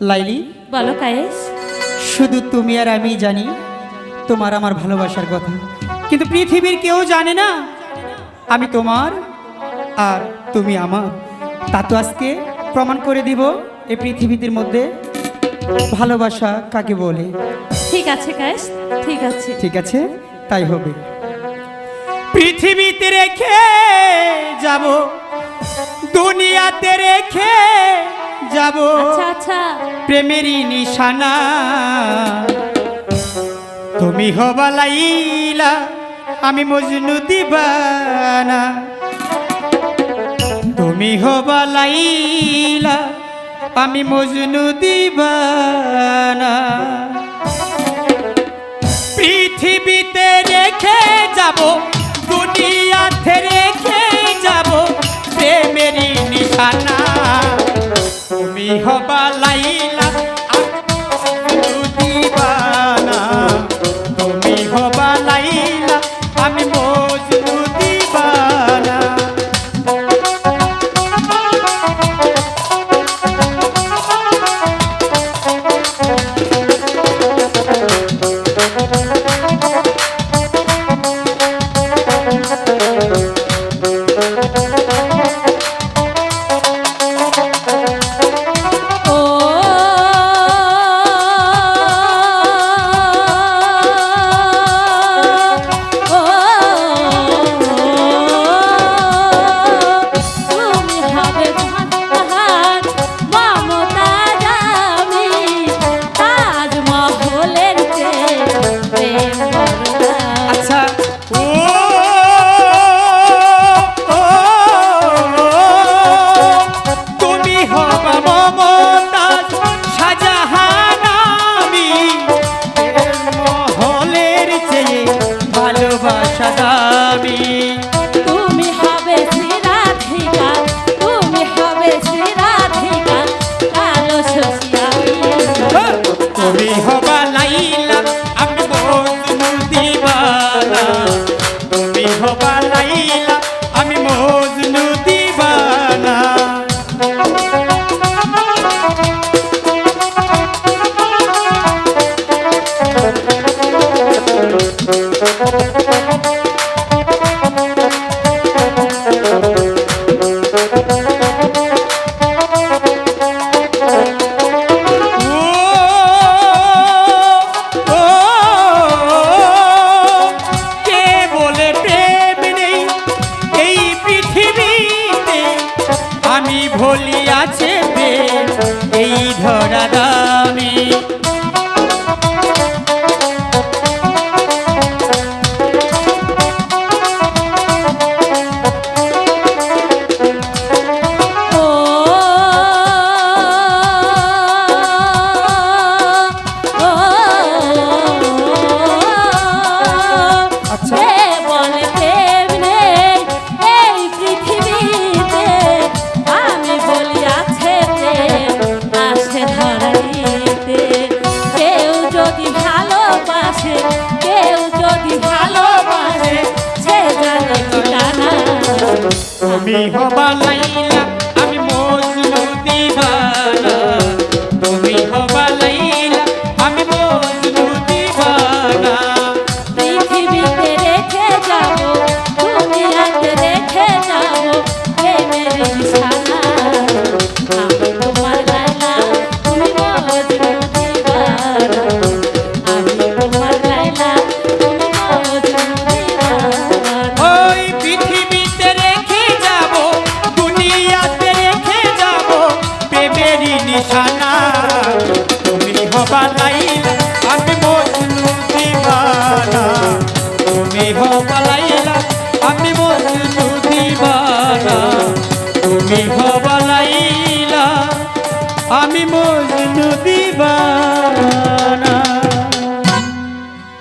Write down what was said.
লাইলি? বলো কায়েস। শুধু তুমি আর আমি জানি তোমার আমার ভালোবাসার কথা। কিন্তু পৃথিবীর কেউ জানে না আমি তোমার আর তুমি আমার। তা তো আজকে প্রমাণ করে দিব এই পৃথিবীদের মধ্যে ভালোবাসা কাকে বলে। ঠিক আছে কায়েস ঠিক আছে। ঠিক আছে তাই হবে। পৃথিবীতে রেখে যাব দুনিয়াতে রেখে যাব আচ্ছা আচ্ছা। প্রেমেরই নিশানা। তুমি হবা লাইলা আমি মজনু দিবানা। তুমি হবা লাইলা আমি মজনু দিবানা। পৃথিবীতে রেখে যাব দুনিয়াতে হবা লাইলা da da তুমি হবা লাইলা আমি মজনু দিবানা তুমি হবাল